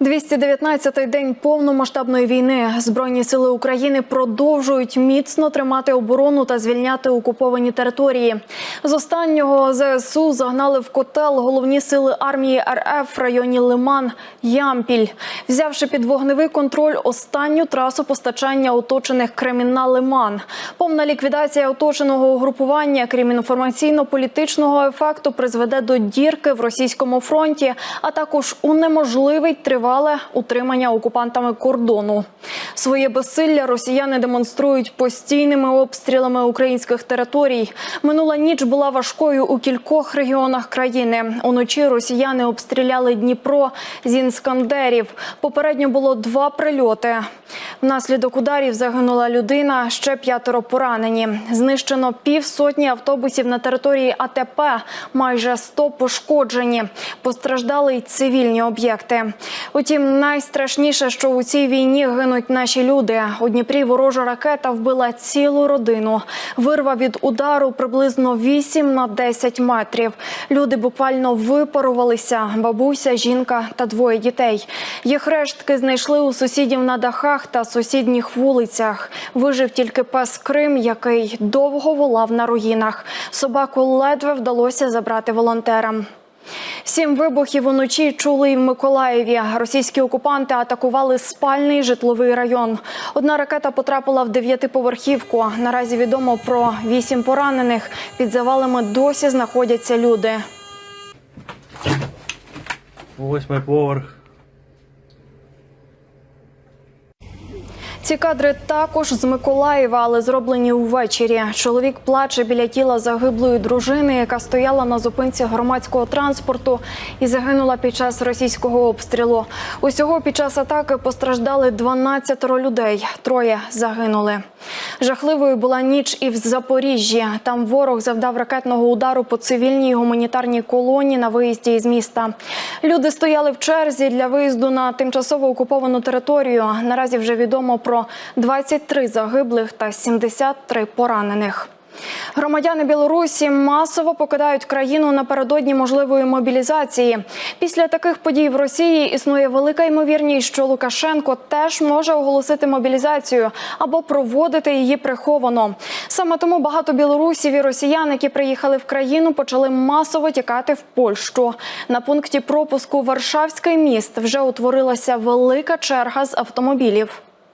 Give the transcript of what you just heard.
219-й день повномасштабної війни. Збройні сили України продовжують міцно тримати оборону та звільняти окуповані території. З останнього ЗСУ загнали в котел головні сили армії РФ в районі Лиман Ямпіль, взявши під вогневий контроль останню трасу постачання оточених Кремінна Лиман. Повна ліквідація оточеного угрупування, крім інформаційно-політичного ефекту, призведе до дірки в російському фронті, а також унеможливить тривале утримання окупантами кордону. Своє безсилля росіяни демонструють постійними обстрілами українських територій. Минула ніч була важкою у кількох регіонах країни. Уночі росіяни обстріляли Дніпро з інскандерів. Попередньо було два прильоти. Внаслідок ударів загинула людина, ще п'ятеро поранені. Знищено півсотні автобусів на території АТП, майже 100 пошкоджені. Постраждали й цивільні об'єкти. Утім, найстрашніше, що у цій війні гинуть наші люди. У Дніпрі ворожа ракета вбила цілу родину. Вирва від удару приблизно 8 на 10 метрів. Люди буквально випарувалися. Бабуся, жінка та двоє дітей. Їх рештки знайшли у сусідів на дахах та сусідніх вулицях. Вижив тільки пес Крим, який довго волав на руїнах. Собаку ледве вдалося забрати волонтерам. Сім вибухів уночі чули і в Миколаєві. Російські окупанти атакували спальний житловий район. Одна ракета потрапила в дев'ятиповерхівку. Наразі відомо про вісім поранених. Під завалами досі знаходяться люди. Восьмий поверх. Ці кадри також з Миколаєва, але зроблені увечері. Чоловік плаче біля тіла загиблої дружини, яка стояла на зупинці громадського транспорту і загинула під час російського обстрілу. Усього під час атаки постраждали 12 людей. Троє загинули. Жахливою була ніч і в Запоріжжі. Там ворог завдав ракетного удару по цивільній гуманітарній колоні на виїзді із міста. Люди стояли в черзі для виїзду на тимчасово окуповану територію. Наразі вже відомо про 23 загиблих та 73 поранених. Громадяни Білорусі масово покидають країну напередодні можливої мобілізації. Після таких подій в Росії існує велика ймовірність, що Лукашенко теж може оголосити мобілізацію або проводити її приховано. Саме тому багато білорусів і росіян, які приїхали в країну, почали масово тікати в Польщу. На пункті пропуску Варшавський міст вже утворилася велика черга з автомобілів.